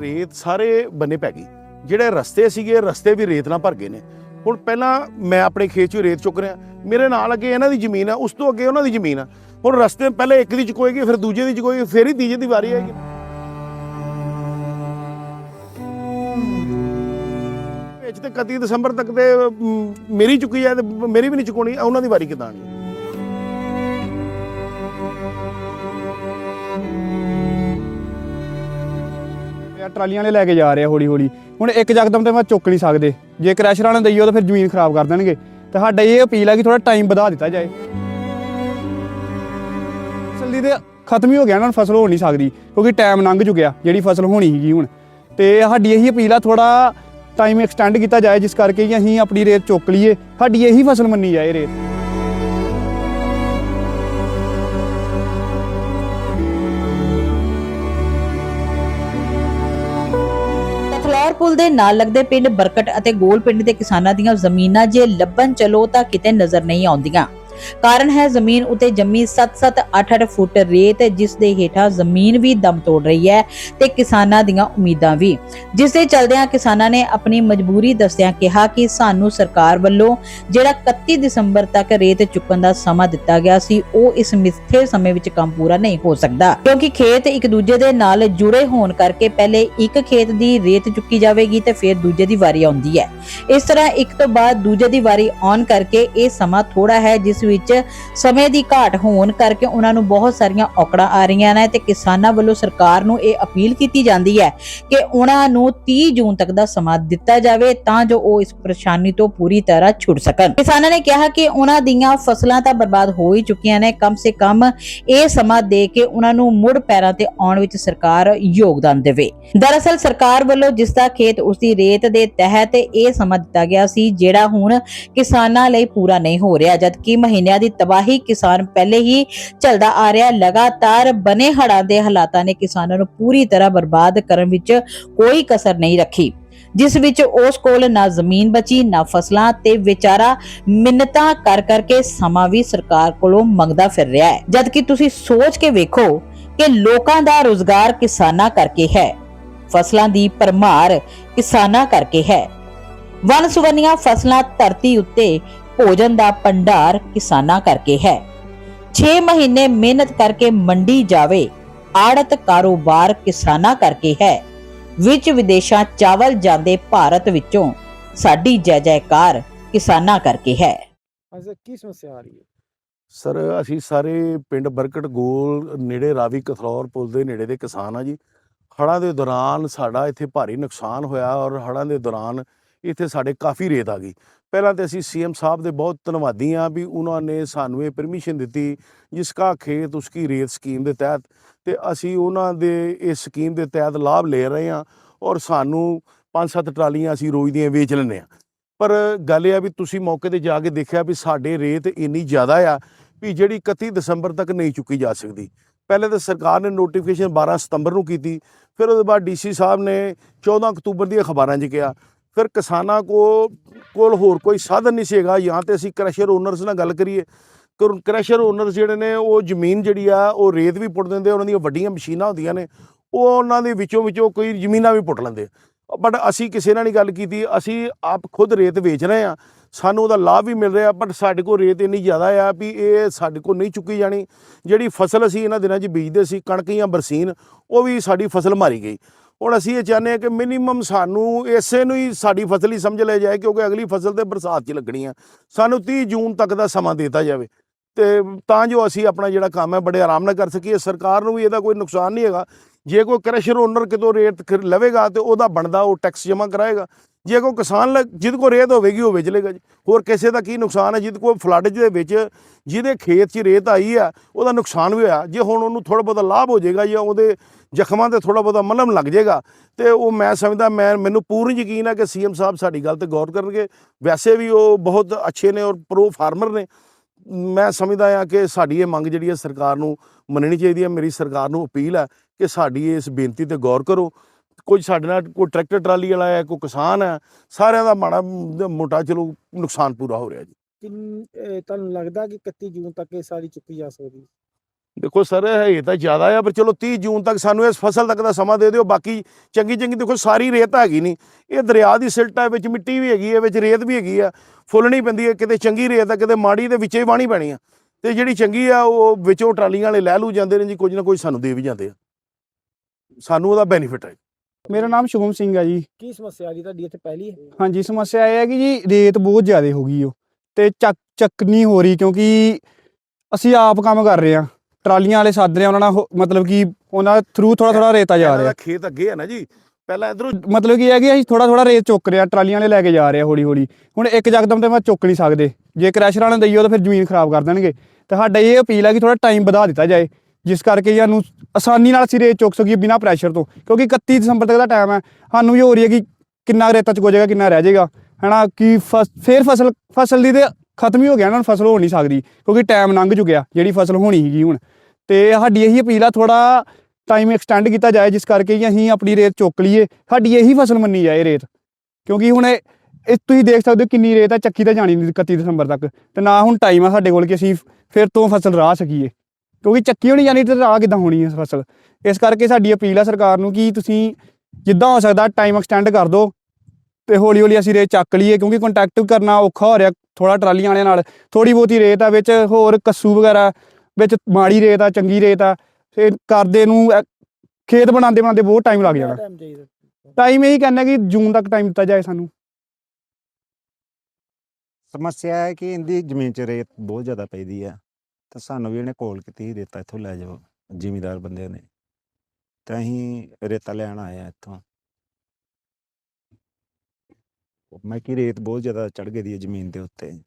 ਰੇਤ ਸਾਰੇ ਬੰਨੇ ਪੈ ਗਈ। ਜਿਹੜੇ ਰਸਤੇ ਸੀਗੇ, ਰਸਤੇ ਵੀ ਰੇਤ ਨਾਲ ਭਰ ਗਏ ਨੇ। ਹੁਣ ਪਹਿਲਾਂ ਮੈਂ ਆਪਣੇ ਖੇਤ 'ਚੋਂ ਰੇਤ ਚੁੱਕ ਰਿਹਾ। ਮੇਰੇ ਨਾਲ ਅੱਗੇ ਇਹਨਾਂ ਦੀ ਜ਼ਮੀਨ ਆ, ਉਸ ਤੋਂ ਅੱਗੇ ਉਹਨਾਂ ਦੀ ਜ਼ਮੀਨ ਆ। ਹੁਣ ਰਸਤੇ ਪਹਿਲੇ ਇੱਕ ਦੀ ਚੁਕੋਏਗੀ, ਫਿਰ ਦੂਜੇ ਦੀ ਚੁਕੋਏਗੀ, ਫਿਰ ਹੀ ਤੀਜੇ ਦੀ ਵਾਰੀ ਆਏਗੀ। ਵਿੱਚ ਤੇ 31 ਦਸੰਬਰ ਤੱਕ ਤੇ ਮੇਰੀ ਚੁੱਕੀ ਜਾਏ ਤੇ ਮੇਰੀ ਵੀ ਨਹੀਂ ਚੁਕਾਉਣੀ ਉਹਨਾਂ ਦੀ ਵਾਰੀ ਕਿਦਾਂ ਆਣੀ ਇਹ ਟਰਾਲੀਆਂ ਵਾਲੇ ਲੈ ਕੇ ਜਾ ਰਹੇ ਆ ਹੌਲੀ ਹੌਲੀ। ਹੁਣ ਇੱਕ ਜਕਦਮ ਤੇ ਮੈਂ ਚੁੱਕ ਨਹੀਂ ਸਕਦੇ। ਜੇ ਕ੍ਰੈਸ਼ਰਾਂ ਨੇ ਦਈਓ ਤਾਂ ਫਿਰ ਜ਼ਮੀਨ ਖਰਾਬ ਕਰ ਦੇਣਗੇ। ਤੇ ਸਾਡਾ ਇਹ ਅਪੀਲ ਆ ਕਿ ਥੋੜਾ ਟਾਈਮ ਵਧਾ ਦਿੱਤਾ ਜਾਏ। ਫਸਲ ਤੇ ਖਤਮ ਹੀ ਹੋ ਗਿਆ ਨਾ ਫਸਲ ਹੋ ਨਹੀਂ ਸਕਦੀ, ਕਿਉਂਕਿ ਟਾਈਮ ਲੰਘ ਚੁੱਕਿਆ, ਜਿਹੜੀ ਫਸਲ ਹੋਣੀ ਸੀਗੀ ਹੁਣ। ਤੇ ਸਾਡੀ ਇਹੀ ਅਪੀਲ ਆ ਥੋੜਾ ਟਾਈਮ ਐਕਸਟੈਂਡ ਕੀਤਾ ਜਾਏ, ਜਿਸ ਕਰਕੇ ਕਿ ਅਸੀਂ ਆਪਣੀ ਰੇਤ ਚੁੱਕ ਲਈਏ। ਸਾਡੀ ਇਹੀ ਫਸਲ ਮੰਨੀ ਜਾਏ ਰੇਤ। ਪੁਲ ਦੇ ਨਾਲ ਲੱਗਦੇ ਪਿੰਡ ਬਰਕਟ ਅਤੇ ਗੋਲ ਪਿੰਡ ਦੇ ਕਿਸਾਨਾਂ ਦੀਆਂ ਜ਼ਮੀਨਾਂ ਜੇ ਲੱਭਣ ਚਲੋ ਤਾਂ ਕਿਤੇ ਨਜ਼ਰ ਨਹੀਂ ਆਉਂਦੀਆਂ। ਕਾਰਨ ਹੈ ਜ਼ਮੀਨ ਉਤੇ ਜੰਮੀ 7-7 8-8 ਫੁੱਟ ਰੇਤ, ਜਿਸ ਦੇ ਹੇਠਾਂ ਜ਼ਮੀਨ ਵੀ ਦਮ ਤੋੜ ਰਹੀ ਹੈ ਤੇ ਕਿਸਾਨਾਂ ਦੀਆਂ ਉਮੀਦਾਂ ਵੀ। ਜਿਸ ਦੇ ਚਲਦਿਆਂ ਕਿਸਾਨਾਂ ਨੇ ਆਪਣੀ ਮਜਬੂਰੀ ਦੱਸਦਿਆਂ ਕਿਹਾ ਕਿ ਸਾਨੂੰ ਸਰਕਾਰ ਵੱਲੋਂ ਜਿਹੜਾ 31 ਦਸੰਬਰ ਤੱਕ ਰੇਤ ਚੁੱਕਣ ਦਾ ਸਮਾਂ ਦਿੱਤਾ ਗਿਆ ਸੀ, ਉਹ ਇਸ ਮਿੱਥੇ ਸਮੇਂ ਵਿੱਚ ਕੰਮ ਪੂਰਾ ਨਹੀਂ ਹੋ ਸਕਦਾ। ਕਿਉਂਕਿ ਖੇਤ ਇੱਕ ਦੂਜੇ ਦੇ ਨਾਲ ਜੁੜੇ ਹੋਣ ਕਰਕੇ ਪਹਿਲੇ ਇੱਕ ਖੇਤ ਦੀ ਰੇਤ ਚੁੱਕੀ ਜਾਵੇਗੀ ਤੇ ਫਿਰ ਦੂਜੇ ਦੀ ਵਾਰੀ ਆਉਂਦੀ ਹੈ। ਇਸ ਤਰ੍ਹਾਂ ਇੱਕ ਤੋਂ ਬਾਅਦ ਦੂਜੇ ਦੀ ਵਾਰੀ ਆਉਣ ਕਰਕੇ ਇਹ ਸਮਾਂ ਥੋੜਾ ਹੈ, ਜਿਸ ਵਿੱਚ ਸਮੇਂ ਦੀ ਘਾਟ ਹੋਣ ਕਰਕੇ ਉਹਨਾਂ ਨੂੰ ਬਹੁਤ ਸਾਰੀਆਂ ਔਕੜਾਂ ਆ ਰਹੀਆਂ ਨੇ ਤੇ ਕਿਸਾਨਾਂ ਵੱਲੋਂ ਸਰਕਾਰ ਨੂੰ ਇਹ ਅਪੀਲ ਕੀਤੀ ਜਾਂਦੀ ਹੈ ਕਿ ਉਹਨਾਂ ਨੂੰ 30 ਜੂਨ ਤੱਕ ਦਾ ਸਮਾਂ ਦਿੱਤਾ ਜਾਵੇ ਤਾਂ ਜੋ ਉਹ ਇਸ ਪਰੇਸ਼ਾਨੀ ਤੋਂ ਪੂਰੀ ਤਰ੍ਹਾਂ ਛੁੱਟ ਸਕਣ। ਕਿਸਾਨਾਂ ਨੇ ਕਿਹਾ ਕਿ ਉਹਨਾਂ ਦੀਆਂ ਫਸਲਾਂ ਤਾਂ ਬਰਬਾਦ ਹੋ ਹੀ ਚੁੱਕੀਆਂ ਨੇ, ਕਮ ਸੇ ਕਮ ਇਹ ਸਮਾਂ ਦੇ ਕੇ ਉਹਨਾਂ ਨੂੰ ਮੁੜ ਪੈਰਾਂ ਤੇ ਆਉਣ ਵਿੱਚ ਸਰਕਾਰ ਯੋਗਦਾਨ ਦੇਵੇ। ਦਰਅਸਲ ਸਰਕਾਰ ਵੱਲੋਂ ਜਿਸ ਦਾ ਖੇਤ ਉਸ ਦੀ ਰੇਤ ਦੇ ਤਹਿਤ ਇਹ ਸਮਾਂ ਦਿੱਤਾ ਗਿਆ ਸੀ, ਜਿਹੜਾ ਹੁਣ ਕਿਸਾਨਾਂ ਲਈ ਪੂਰਾ ਨਹੀਂ ਹੋ ਰਿਹਾ, ਜਦਕਿ ਮਹੀਨਿਆਂ ਦੀ ਤਬਾਹੀ ਕਿਸਾਨ ਪਹਿਲੇ ਹੀ ਚੱਲਦਾ ਆ ਰਿਹਾ। ਲਗਾਤਾਰ ਬਨੇ ਹੜਾਂ ਦੇ ਹਾਲਾਤਾਂ ਨੇ ਕਿਸਾਨਾਂ ਨੂੰ ਪੂਰੀ ਤਰ੍ਹਾਂ ਬਰਬਾਦ ਕਰਨ ਵਿੱਚ ਕੋਈ ਕਸਰ ਨਹੀਂ ਰੱਖੀ। ਜਿਸ ਵਿੱਚ ਉਸ ਕੋਲ ਨਾ ਜ਼ਮੀਨ ਬਚੀ, ਨਾ ਫਸਲਾਂ ਤੇ ਵਿਚਾਰਾ ਮਿੰਨਤਾਂ ਕਰ ਕਰਕੇ ਸਮਾਂ ਵੀ ਸਰਕਾਰ ਕੋਲੋਂ ਮੰਗਦਾ ਫਿਰ ਰਿਹਾ ਹੈ। ਜਦਕਿ ਤੁਸੀਂ ਸੋਚ ਕੇ ਵੇਖੋ ਕਿ ਲੋਕਾਂ ਦਾ ਰੋਜ਼ਗਾਰ ਕਿਸਾਨਾਂ ਕਰਕੇ ਹੈ, ਫਸਲਾਂ ਦੀ ਭਰਮਾਰ ਕਿਸਾਨਾਂ ਕਰਕੇ ਹੈ। ਵਨ ਸੁਵੰਨੀਆਂ ਫਸਲਾਂ ਧਰਤੀ ਉੱਤੇ ਭੋਜਨ ਦਾ ਭੰਡਾਰ ਕਿਸਾਨਾਂ ਕਰਕੇ ਹੈ। 6 ਮਹੀਨੇ ਮਿਹਨਤ ਕਰਕੇ ਮੰਡੀ ਜਾਵੇ ਆੜਤ ਕਾਰੋਬਾਰ ਕਿਸਾਨਾਂ ਕਰਕੇ ਹੈ। ਵਿੱਚ ਵਿਦੇਸ਼ਾਂ ਚਾਵਲ ਜਾਂਦੇ ਭਾਰਤ ਵਿੱਚੋਂ ਸਾਡੀ ਜੈ ਜੈਕਾਰ ਕਿਸਾਨਾਂ ਕਰਕੇ ਹੈ। ਅੱਜ ਕੀ ਸਮੱਸਿਆ ਆ ਰਹੀ ਹੈ? ਸਰ ਅਸੀਂ ਸਾਰੇ ਪਿੰਡ ਬਰਕਟ ਗੋਲ ਨੇੜੇ ਰਾਵੀ ਕਥਲੌਰ ਪੁਲ ਦੇ ਨੇੜੇ ਦੇ ਕਿਸਾਨ ਆ ਜੀ। ਹੜ੍ਹਾਂ ਦੇ ਦੌਰਾਨ ਸਾਡਾ ਇੱਥੇ ਭਾਰੀ ਨੁਕਸਾਨ ਹੋਇਆ ਔਰ ਹੜ੍ਹਾਂ ਦੇ ਦੌਰਾਨ ਇੱਥੇ ਸਾਡੇ ਕਾਫੀ ਰੇਤ ਆ ਗਈ। ਪਹਿਲਾਂ ਤੇ ਅਸੀਂ ਸੀਐਮ ਸਾਹਿਬ ਦੇ ਬਹੁਤ ਧੰਨਵਾਦੀ ਆ ਵੀ ਉਹਨਾਂ ਨੇ ਸਾਨੂੰ ਇਹ ਪਰਮਿਸ਼ਨ ਦਿੱਤੀ, ਜਿਸ ਕਾ ਖੇਤ ਉਸकी ਰੇਤ ਸਕੀਮ ਦੇ ਤਹਿਤ ਤੇ ਅਸੀਂ ਉਹਨਾਂ ਦੇ ਇਸ ਸਕੀਮ ਦੇ ਤਹਿਤ ਲਾਭ ਲੈ ਰਹੇ ਹਾਂ ਔਰ ਸਾਨੂੰ ਪੰਜ ਸੱਤ ਟਰਾਲੀਆਂ ਅਸੀਂ ਰੋਜ਼ ਦੀਆਂ ਵੇਚ ਲੈਂਦੇ ਆ ਪਰ ਗੱਲ ਇਹ ਆ ਵੀ ਤੁਸੀਂ ਮੌਕੇ ਤੇ ਜਾ ਕੇ ਦੇਖਿਆ ਵੀ ਸਾਡੇ ਰੇਤ ਇੰਨੀ ਜ਼ਿਆਦਾ ਆ ਵੀ ਜਿਹੜੀ 31 ਦਸੰਬਰ ਤੱਕ ਨਹੀਂ ਚੁੱਕੀ ਜਾ ਸਕਦੀ। ਪਹਿਲੇ ਤਾਂ ਸਰਕਾਰ ਨੇ ਨੋਟੀਫਿਕੇਸ਼ਨ 12 ਸਤੰਬਰ ਨੂੰ ਕੀਤੀ, ਫਿਰ ਉਹਦੇ ਬਾਅਦ ਡੀਸੀ ਸਾਹਿਬ ਨੇ 14 ਅਕਤੂਬਰ ਦੀਆਂ ਅਖਬਾਰਾਂ 'ਚ ਕਿਹਾ ਫਿਰ ਕਿਸਾਨਾਂ ਕੋ, ਕੋਲ ਹੋਰ ਕੋਈ ਸਾਧਨ ਨਹੀਂ ਸੀਗਾ, ਜਾਂ ਤੇ ਅਸੀਂ ਕ੍ਰੈਸ਼ਰ ਓਨਰਸ ਨਾਲ ਗੱਲ ਕਰੀਏ। ਕ੍ਰੈਸ਼ਰ ਓਨਰਸ ਜਿਹੜੇ ਨੇ, ਉਹ ਜ਼ਮੀਨ ਜਿਹੜੀ ਆ, ਉਹ ਰੇਤ ਵੀ ਪੁੱਟ ਦਿੰਦੇ, ਉਹਨਾਂ ਦੀਆਂ ਵੱਡੀਆਂ ਮਸ਼ੀਨਾਂ ਹੁੰਦੀਆਂ ਨੇ, ਉਹ ਉਹਨਾਂ ਦੇ ਵਿੱਚੋਂ ਵਿੱਚੋਂ ਕੋਈ ਜ਼ਮੀਨਾਂ ਵੀ ਪੁੱਟ ਲੈਂਦੇ ਬਟ ਅਸੀਂ ਕਿਸੇ ਨਾਲ ਨਹੀਂ ਗੱਲ ਕੀਤੀ, ਅਸੀਂ ਆਪ ਖੁਦ ਰੇਤ ਵੇਚ ਰਹੇ ਆ ਸਾਨੂੰ ਉਹਦਾ ਲਾਭ ਵੀ ਮਿਲ ਰਿਹਾ, ਬਟ ਸਾਡੇ ਕੋਲ ਰੇਤ ਇੰਨੀ ਜ਼ਿਆਦਾ ਆ ਵੀ ਇਹ ਸਾਡੇ ਕੋਲ ਨਹੀਂ ਚੁੱਕੀ ਜਾਣੀ। ਜਿਹੜੀ ਫਸਲ ਅਸੀਂ ਇਹਨਾਂ ਦਿਨਾਂ 'ਚ ਬੀਜਦੇ ਸੀ, ਕਣਕ ਜਾਂ ਬਰਸੀਨ, ਉਹ ਵੀ ਸਾਡੀ ਫਸਲ ਮਾਰੀ ਗਈ। ਹੁਣ ਅਸੀਂ ਇਹ ਚਾਹੁੰਦੇ ਹਾਂ ਕਿ ਮਿਨੀਮਮ ਸਾਨੂੰ ਇਸੇ ਨੂੰ ਹੀ ਸਾਡੀ ਫਸਲ ਹੀ ਸਮਝ ਲਿਆ ਜਾਏ ਕਿਉਂਕਿ ਅਗਲੀ ਫਸਲ ਤੇ ਬਰਸਾਤ 'ਚ ਲੱਗਣੀ ਆ। ਸਾਨੂੰ 30 ਜੂਨ ਤੱਕ ਦਾ ਸਮਾਂ ਦਿੱਤਾ ਜਾਵੇ ਤੇ ਤਾਂ ਜੋ ਅਸੀਂ ਆਪਣਾ ਜਿਹੜਾ ਕੰਮ ਹੈ ਬੜੇ ਆਰਾਮ ਨਾਲ ਕਰ ਸਕੀਏ। ਸਰਕਾਰ ਨੂੰ ਵੀ ਇਹਦਾ ਕੋਈ ਨੁਕਸਾਨ ਨਹੀਂ ਹੈਗਾ। ਜੇ ਕੋਈ ਕ੍ਰੈਸ਼ਰ ਓਨਰ ਕਿਤੋਂ ਰੇਟ ਲਵੇਗਾ ਤੇ ਉਹਦਾ ਬਣਦਾ, ਉਹ ਟੈਕਸ ਜਮ੍ਹਾਂ ਕਰਾਏਗਾ। ਜੇ ਕੋਈ ਕਿਸਾਨ ਲ- ਜਿਹਦੇ ਕੋਲ ਰੇਤ ਹੋਵੇਗੀ, ਉਹ ਵੇਚ ਲੇਗਾ ਜੀ। ਹੋਰ ਕਿਸੇ ਦਾ ਕੀ ਨੁਕਸਾਨ ਹੈ? ਜਿਹਦੇ ਕੋਲ ਫਲੱਡ ਦੇ ਵਿੱਚ, ਜਿਹਦੇ ਖੇਤ 'ਚ ਰੇਤ ਆਈ ਆ, ਉਹਦਾ ਨੁਕਸਾਨ ਵੀ ਹੋਇਆ। ਜੇ ਹੁਣ ਉਹਨੂੰ ਥੋੜਾ ਬਹੁਤਾ ਲਾਭ ਹੋ ਜਾਏਗਾ ਜਾਂ ਉਹਦੇ ਜ਼ਖਮਾਂ ਤੇ ਥੋੜਾ ਬਹੁਤਾ ਮਲਮ ਲੱਗ ਜਾਏਗਾ, ਤੇ ਉਹ ਮੈਂ ਸਮਝਦਾ, ਮੈਂ, ਮੈਨੂੰ ਪੂਰਨ ਯਕੀਨ ਹੈ ਕਿ ਸੀਐਮ ਸਾਹਿਬ ਸਾਡੀ ਗੱਲ ਤੇ ਗੌਰ ਕਰਨਗੇ। ਵੈਸੇ ਵੀ ਉਹ ਬਹੁਤ ਅੱਛੇ ਨੇ ਔਰ ਪ੍ਰੋ ਫਾਰਮਰ ਨੇ। ਮੈਂ ਸਮਝਦਾ ਆ ਕਿ ਸਾਡੀ ਇਹ ਮੰਗ ਜਿਹੜੀ ਹੈ ਸਰਕਾਰ ਨੂੰ ਮੰਨਣੀ ਚਾਹੀਦੀ ਹੈ। ਮੇਰੀ ਸਰਕਾਰ ਨੂੰ ਅਪੀਲ ਹੈ ਕਿ ਸਾਡੀ ਇਸ ਬੇਨਤੀ ਤੇ ਗੌਰ ਕਰੋ। ਕੁਝ ਸਾਡੇ ਨਾਲ ਕੋਈ ਟਰੈਕਟਰ ਟਰਾਲੀ ਵਾਲਾ ਹੈ ਕੋਈ ਕਿਸਾਨ ਹੈ ਸਾਰਿਆਂ ਦਾ ਮਾੜਾ ਮੋਟਾ ਚਲੋ ਨੁਕਸਾਨ ਪੂਰਾ ਹੋ ਰਿਹਾ ਜੀ। ਤੁਹਾਨੂੰ ਲੱਗਦਾ ਕਿ 31 ਜੂਨ ਤੱਕ ਇਹ ਸਾਰੀ ਚੁੱਕੀ ਜਾ ਸਕਦੀ? ਦੇਖੋ ਸਰ ਇਹ ਤਾਂ ਜ਼ਿਆਦਾ ਆ ਪਰ ਚਲੋ 30 ਜੂਨ ਤੱਕ ਸਾਨੂੰ ਇਸ ਫਸਲ ਤੱਕ ਦਾ ਸਮਾਂ ਦੇ ਦਿਓ ਬਾਕੀ ਚੰਗੀ ਚੰਗੀ ਦੇਖੋ ਸਾਰੀ ਰੇਤ ਹੈਗੀ ਨਹੀਂ। ਇਹ ਦਰਿਆ ਦੀ ਸਿਲਟ ਹੈ ਵਿੱਚ ਮਿੱਟੀ ਵੀ ਹੈਗੀ ਹੈ ਵਿੱਚ ਰੇਤ ਵੀ ਹੈਗੀ ਆ ਫੁੱਲਣੀ ਪੈਂਦੀ ਹੈ ਕਿਤੇ ਚੰਗੀ ਰੇਤ ਹੈ ਕਿਤੇ ਮਾੜੀ ਦੇ ਵਿੱਚੇ ਵਾਣੀ ਪੈਣੀ ਆ। ਤੇ ਜਿਹੜੀ ਚੰਗੀ ਆ ਉਹ ਵਿੱਚੋਂ ਟਰਾਲੀਆਂ ਵਾਲੇ ਲੈ ਲੂ ਜਾਂਦੇ ਨੇ ਜੀ ਕੁਝ ਨਾ ਕੁਝ ਸਾਨੂੰ ਦੇ ਵੀ ਜਾਂਦੇ ਆ। ਸਾਨੂੰ ਉਹਦਾ ਬੈਨੀਫਿਟ ਹੈ ਮੇਰਾ ਨਾਮ ਸ਼ੁਭਮ ਸਿੰਘ ਆ ਜੀ। ਕੀ ਸਮੱਸਿਆ ਆ ਰਹੀ ਤੁਹਾਡੀ ਇੱਥੇ ਪਹਿਲੀ ਹੈ? ਹਾਂਜੀ ਸਮੱਸਿਆ ਇਹ ਹੈ ਕਿ ਜੀ ਰੇਤ ਬਹੁਤ ਜ਼ਿਆਦਾ ਹੋ ਗਈ ਉਹ ਤੇ ਚੱਕ ਚੱਕ ਨਹੀਂ ਹੋ ਰਹੀ ਕਿਉਂਕਿ ਅਸੀਂ ਆਪ ਕੰਮ ਕਰ ਰਹੇ ਆ ਟਰਾਲੀਆਂ ਵਾਲੇ ਸੱਦ ਰਹੇ ਆ ਉਹਨਾਂ ਨਾਲ ਹੋ- ਮਤਲਬ ਕਿ ਉਹਨਾਂ ਥਰੂ ਥੋੜਾ ਥੋੜਾ ਰੇਤਾ ਜਾ ਰਿਹਾ। ਖੇਤ ਅੱਗੇ ਹੈ ਨਾ ਜੀ। ਪਹਿਲਾਂ ਇਧਰੋਂ ਮਤਲਬ ਕਿ ਇਹ ਹੈ ਕਿ ਅਸੀਂ ਥੋੜਾ ਥੋੜਾ ਰੇਤ ਚੁੱਕ ਰਿਹਾ ਟਰਾਲੀਆਂ ਵਾਲੇ ਲੈ ਕੇ ਜਾ ਰਹੇ ਆ ਹੌਲੀ ਹੌਲੀ ਹੁਣ ਇੱਕ ਜਕਦਮ ਤੇ ਮੈਂ ਚੁੱਕ ਨਹੀਂ ਸਕਦੇ। ਜੇ ਕ੍ਰੈਸ਼ਰਾਂ ਨੇ ਦਈਓ ਤਾਂ ਫਿਰ ਜ਼ਮੀਨ ਖਰਾਬ ਕਰ ਦੇਣਗੇ। ਤੇ ਸਾਡਾ ਇਹ ਅਪੀਲ ਹੈ ਕਿ ਥੋੜਾ ਟਾਈਮ ਵਧਾ ਦਿੱਤਾ ਜਾਏ। ਜਿਸ ਕਰਕੇ ਸਾਨੂੰ ਆਸਾਨੀ ਨਾਲ ਅਸੀਂ ਰੇਤ ਚੁੱਕ ਸਕੀਏ ਬਿਨਾਂ ਪ੍ਰੈਸ਼ਰ ਤੋਂ, ਕਿਉਂਕਿ 31 ਦਸੰਬਰ ਤੱਕ ਦਾ ਟਾਈਮ ਹੈ, ਸਾਨੂੰ ਵੀ ਹੋ ਰਹੀ ਹੈ ਕਿ ਕਿੰਨਾ ਰੇਤਾ ਚੁੱਕ ਜਾਏਗਾ ਕਿੰਨਾ ਰਹਿ ਜਾਏਗਾ, ਹਨਾ, ਕਿ ਫਸ- ਫਿਰ ਫਸਲ ਫਸਲ ਦੀ ਤੇ ਖਤਮ ਹੀ ਹੋ ਗਿਆ ਨਾ, ਫਸਲ ਹੋ ਨਹੀਂ ਸਕਦੀ, ਕਿਉਂਕਿ ਟਾਈਮ ਲੰਘ ਚੁੱਕਿਆ, ਜਿਹੜੀ ਫਸਲ ਹੋਣੀ ਸੀਗੀ ਹੁਣ। ਤੇ ਸਾਡੀ ਇਹੀ ਅਪੀਲ ਆ ਥੋੜਾ ਟਾਈਮ ਐਕਸਟੈਂਡ ਕੀਤਾ ਜਾਏ, ਜਿਸ ਕਰਕੇ ਕਿ ਅਸੀਂ ਆਪਣੀ ਰੇਤ ਚੁੱਕ ਲਈਏ, ਸਾਡੀ ਇਹੀ ਫਸਲ ਮੰਨੀ ਜਾਏ ਰੇਤ। ਕਿਉਂਕਿ ਹੁਣ ਇਹ ਤੁਸੀਂ ਦੇਖ ਸਕਦੇ ਹੋ ਕਿੰਨੀ ਰੇਤ ਆ ਚੱਕੀ ਤਾਂ ਜਾਣੀ ਨਹੀਂ 31 ਦਸੰਬਰ ਤੱਕ, ਤੇ ਨਾ ਹੁਣ ਟਾਈਮ ਆ ਸਾਡੇ ਕੋਲ ਕਿ ਅਸੀਂ ਫਿਰ ਤੋਂ ਫਸਲ ਰਾਹ ਸਕੀਏ। ਕਿਉਂਕਿ ਚੱਕੀ ਹੋਣੀ ਜਾਣੀ ਤੇ ਰਾਹ ਕਿਦਾਂ ਹੋਣੀ ਹੈ ਫਸਲ? ਇਸ ਕਰਕੇ ਸਾਡੀ ਅਪੀਲ ਆ ਸਰਕਾਰ ਨੂੰ ਕਿ ਤੁਸੀਂ ਜਿੱਦਾਂ ਹੋ ਸਕਦਾ ਟਾਈਮ ਐਕਸਟੈਂਡ ਕਰ ਦਿਓ ਤੇ ਹੌਲੀ ਹੌਲੀ ਅਸੀਂ ਰੇਤ ਚੱਕ ਲਈਏ ਕਿਉਂਕਿ ਕੰਟੈਕਟ ਕਰਨਾ ਔਖਾ ਹੋ ਰਿਹਾ ਥੋੜਾ ਟਰਾਲੀਆਂ ਵਾਲਿਆਂ ਨਾਲ। ਥੋੜੀ ਬਹੁਤੀ ਰੇਤ ਆ ਵਿੱਚ ਹੋਰ ਕੱਸੂ ਵਗੈਰਾ ਵਿੱਚ ਮਾੜੀ ਰੇਤ ਆ ਚੰਗੀ ਰੇਤ ਆ ਤੇ ਕਰਦੇ ਨੂੰ ਖੇਤ ਬਣਾਉਂਦੇ ਬਣਾਉਂਦੇ ਬਹੁਤ ਟਾਈਮ ਲੱਗ ਜਾਣਾ। ਟਾਈਮ ਇਹੀ ਕਹਿੰਦਾ ਕਿ ਜੂਨ ਤੱਕ ਟਾਈਮ ਦਿੱਤਾ ਜਾਏ ਸਾਨੂੰ। ਸਮੱਸਿਆ ਹੈ ਕਿ ਇਹਦੀ ਜ਼ਮੀਨ 'ਚ ਰੇਤ ਬਹੁਤ ਜ਼ਿਆਦਾ ਪੈਂਦੀ ਆ। ਤਾਂ ਸਾਨੂੰ ਵੀ ਇਹਨੇ ਕੋਲ ਕੀਤੀ ਸੀ, ਰੇਤਾ ਇੱਥੋਂ ਲੈ ਜਾਓ, ਜ਼ਿਮੀਦਾਰ ਬੰਦਿਆਂ ਨੇ। ਤਾਂ ਅਸੀਂ ਰੇਤਾ ਲੈਣ ਆਏ ਆ ਇੱਥੋਂ। ਮੈਂ ਕਿ ਰੇਤ ਬਹੁਤ ਜ਼ਿਆਦਾ ਚੜ ਗਈ ਦੀ ਹੈ ਜ਼ਮੀਨ ਦੇ ਉੱਤੇ।